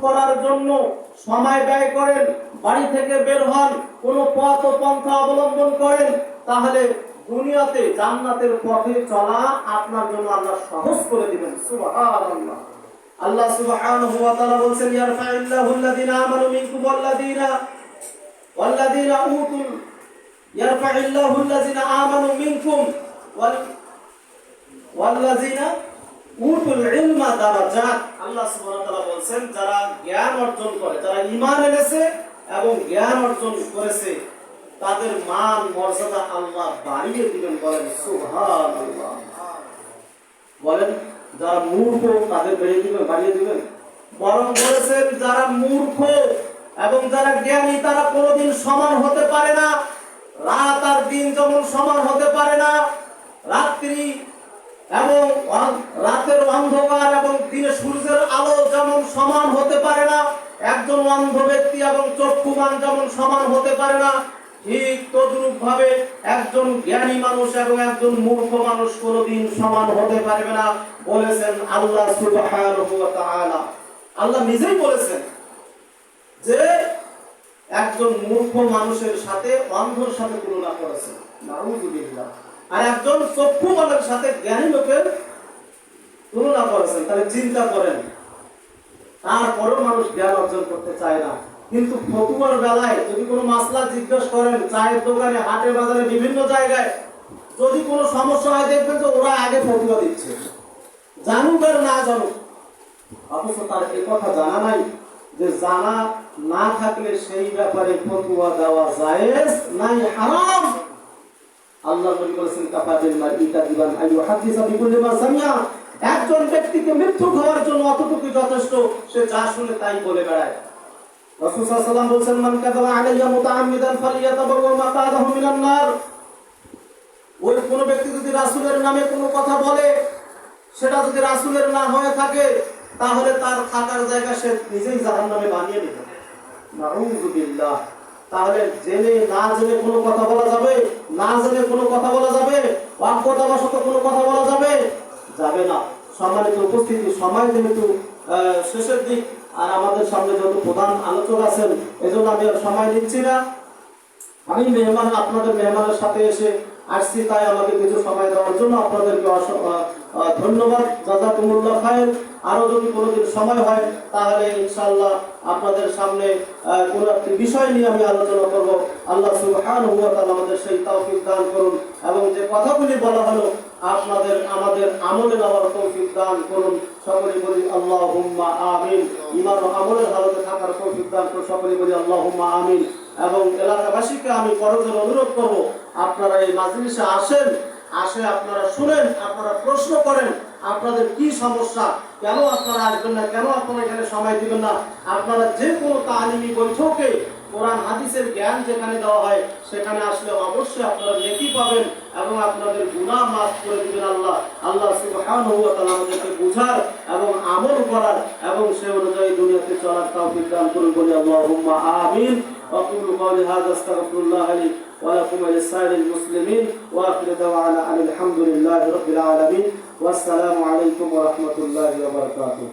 করার জন্য সময় ব্যয় করেন, বাড়ি থেকে বের হন, কোনো পথ ও পন্থা অবলম্বন করেন, তাহলে দুনিয়াতে জান্নাতের পথে চলা আপনার জন্য আল্লাহ সহজ করে দিবেন। সুবহানাল্লাহ। আল্লাহ সুবহানাহু ওয়া তাআলা বলেন ইয়ারফাইল্লাহু আল্লাযীনা আমানু মিনকুম ওয়াল্লাযীনা ওয়াল্লাযীনা উতুল ইয়ারফাইল্লাহু আল্লাযীনা আমানু মিনকুম ওয়াল ওয়াল্লাযীনা উতুল ইলমা দারাজাত আল্লাহ সুবহানাহু ওয়া তাআলা যারা জ্ঞান অর্জন করে, যারা ঈমান এনেছে এবং জ্ঞান অর্জন করেছে, তাদের মান মর্যাদা আল্লাহ বাড়িয়ে দিবেন বলেন সুবহানাল্লাহ। বলেন, যারা মূর্খ, তাদের বেড়ে দিবেন, বাড়িয়ে দিবেন। বরং বলেছেন, যারা মূর্খ এবং যারা জ্ঞানী, তারা কোনোদিন সমান হতে পারে না। রাত আর দিন যেমন সমান হতে পারে না, রাত্রি এবং রাতের অন্ধকার এবং দিনে সূর্যের আলো যেমন সমান হতে পারে না, একজন অন্ধ ব্যক্তি এবং চক্ষুমান যেমন সমান হতে পারে না, ঠিক তদ্রুপ ভাবে একজন জ্ঞানী মানুষ এবং একজন মূর্খ মানুষ কোনোদিন সমান হতে পারবে না বলেছেন আল্লাহ আল্লাহ নিজেই বলেছেন যে একজন মূর্খ মানুষের সাথে অন্ধর সাথে তুলনা করেছেন। নাউযুবিল্লাহ আর একজন চক্ষু মানুষের সাথে জ্ঞানী লোকের তুলনা করেছেন, তাহলে চিন্তা করেন। তারপরেও মানুষ জ্ঞান অর্জন করতে চায় না। কিন্তু ফতুয়ার বেলায় যদি কোনো মাসলা জিজ্ঞেস করেন, চায়ের দোকানে হাটে বাজারে, বিভিন্ন জায়গায়, যদি কোনো সমস্যা হয় দেখবেন যে ওরা আগে ফতুয়া দিচ্ছে। জানুক আর না জানুক, অথচ তার এ কথা জানা নাই যে জানা না থাকলে সেই ব্যাপারে ফতুয়া দেওয়া জায়েজ নাই, হারাম। আল্লাহ নবী বলেছেন দিবান বিকুল্লি মা সামিয়া একজন ব্যক্তিকে মৃত্যু হওয়ার জন্য অতটুকু যথেষ্ট, সে যা শুনে তাই বলে বেড়ায়। রাসূল সাল্লাল্লাহু আলাইহি বলেছেন, মান আলাইয়া ফালিয়াতাবাওয়া মিনান নার। ওই কোনো ব্যক্তি যদি রাসূলের নামে কোনো কথা বলে, সেটা যদি রাসূলের না হয়ে থাকে, তাহলে তার থাকার জায়গা সে নিজেই জাহান্নামে বানিয়ে নেবে। নাউযুবিল্লাহ তাহলে জেনে না জেনে কোনো কথা বলা না জেনে কোনো কথা বলা যাবে অজ্ঞতাবশত কোনো কথা বলা যাবে যাবে না। সম্মানিত উপস্থিতি, সময় যেহেতু শেষের দিক, আর আমাদের সামনে যেহেতু প্রধান আলোচক আছেন, এজন্য আমি আর সময় দিচ্ছি না। আমি মেহমান, আপনাদের মেহমানের সাথে এসে আসছি তাই আমাকে কিছু সময় দেওয়ার জন্য আপনাদেরকে ধন্যবাদ। জাজাকুমুল্লাহ খায়ের। আরও যদি কোনোদিন সময় হয়, তাহলে ইনশাল্লাহ আপনাদের সামনে কোনো একটি বিষয় নিয়ে আমি আলোচনা করব। আল্লাহ সুবহানাহু ওয়া তাআলা আমাদের সেই তৌফিক দান করুন এবং যে কথাগুলি বলা হলো, আপনাদের, আমাদের আমলে নেওয়ার তৌফিক দান করুন। সকলে বলি আল্লাহুম্মা আমিন। ইমান আমলের হালতে থাকার তৌফিক দান করুন। সকলে বলি আল্লাহুম্মা আমিন। এবং এলাকাবাসীকে আমি করজোর অনুরোধ করব আপনারা এই মাজলিসে আসেন, আসে আপনারা শুনেন, আপনারা প্রশ্ন করেন, আপনাদের কি সমস্যা, কেন আপনারা আসবেন না, কেন আপনারা এখানে সময় দিবেন না, আপনারা যে কোনো তালিমি বৈঠকে কোরআন হাদিসের জ্ঞান যেখানে দেওয়া হয় সেখানে আসলে অবশ্যই আপনারা নেকি পাবেন এবং আপনাদের গুনাহ মাফ করে দিবেন আল্লাহ আল্লাহ সুবহানাহু ওয়া তাআলা আমাদেরকে বুঝার এবং আমল করার এবং সে অনুযায়ী দুনিয়াতে চলার তৌফিক দান করুন বলি আল্লাহুম্মা আমিন واقول قولي هذا استغفر الله لي ولكم ولسائر المسلمين واخر دعوانا ان الحمد لله رب العالمين والسلام عليكم ورحمه الله وبركاته